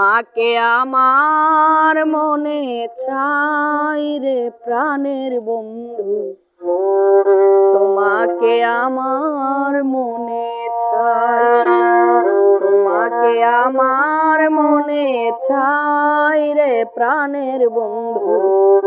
তোমাকে আমার মনে চাই রে প্রাণের বন্ধু। তোমাকে আমার মনে চাই, তোমাকে আমার মনে চাই রে প্রাণের বন্ধু।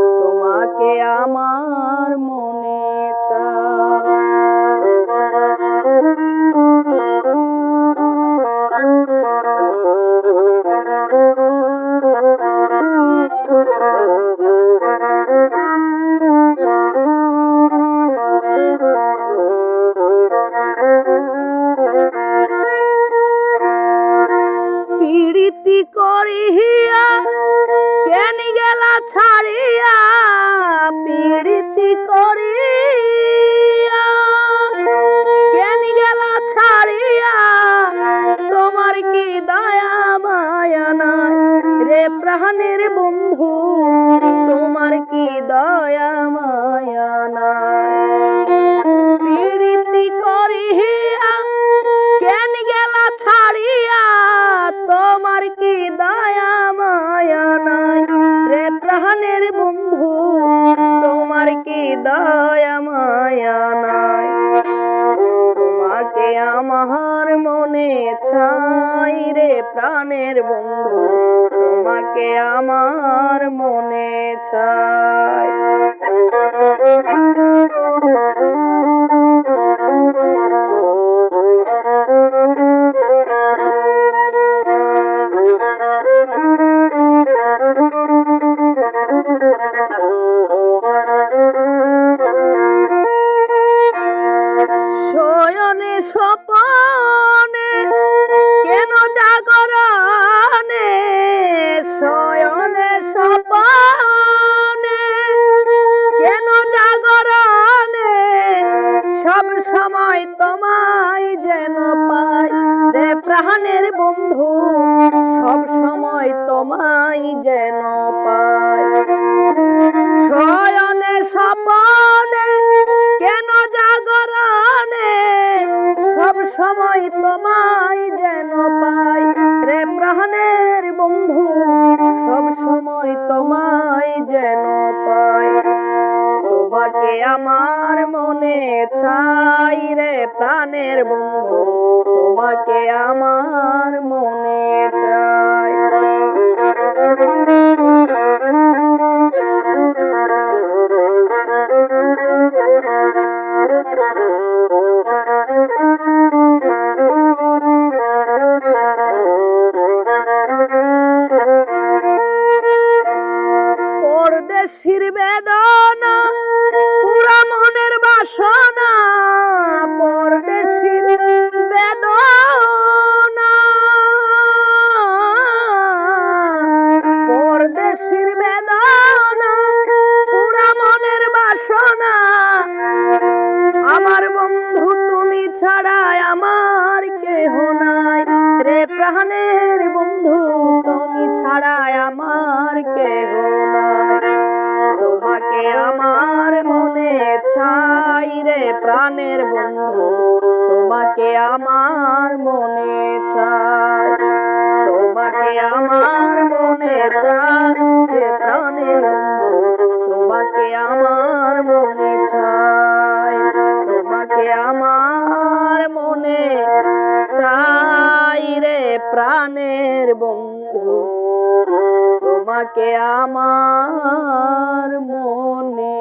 পীড়িতি করিয়া কেন গেলা ছাড়িয়া পীড়িতি করি কেন গেলা ছাড়িয়া? তোমার কি দয়া মায়া নাই? রে প্রাণের বন্ধু দয়া, মায়া নাই। রে প্রাণের বন্ধু, তোমার কি দয়া, মায়া নাই? তোমাকে আমার মনে চাই রে প্রাণের বন্ধু, তোমাকে আমার মনে চাই। শয়নে, স্বপনে, কেন জাগরণে? শয়নে, স্বপনে, কেন জাগরণে? সব সময় তোমায় যেন পাই রে প্রাণের বন্ধু, সব সময় তোমায় যেন সময় তোমায় যেন পাই। রে প্রাণের বন্ধু, সব সময় তোমায় যেন পাই। তোমাকে আমার মনে চাই রে প্রাণের বন্ধু, তোমাকে আমার মনে বাসনা পরদেশির বেদনা। পরদেশির বেদনা, পুরা মনের বাসনা। আমার বন্ধু, তুমি ছাড়া আমার কেহ নাই। রে প্রাণের বন্ধু, তুমি ছাড়া আমার কেহ নাই। তোমাকে আমার মনে প্রাণের বন্ধু, তোমাকে আমার মনে চাই। তোমাকে আমার মনে প্রাণের বন্ধু, তোমাকে আমার মনে চাই। তোমাকে আমার মনে চাই রে প্রাণের বন্ধু, তোমাকে আমার মনে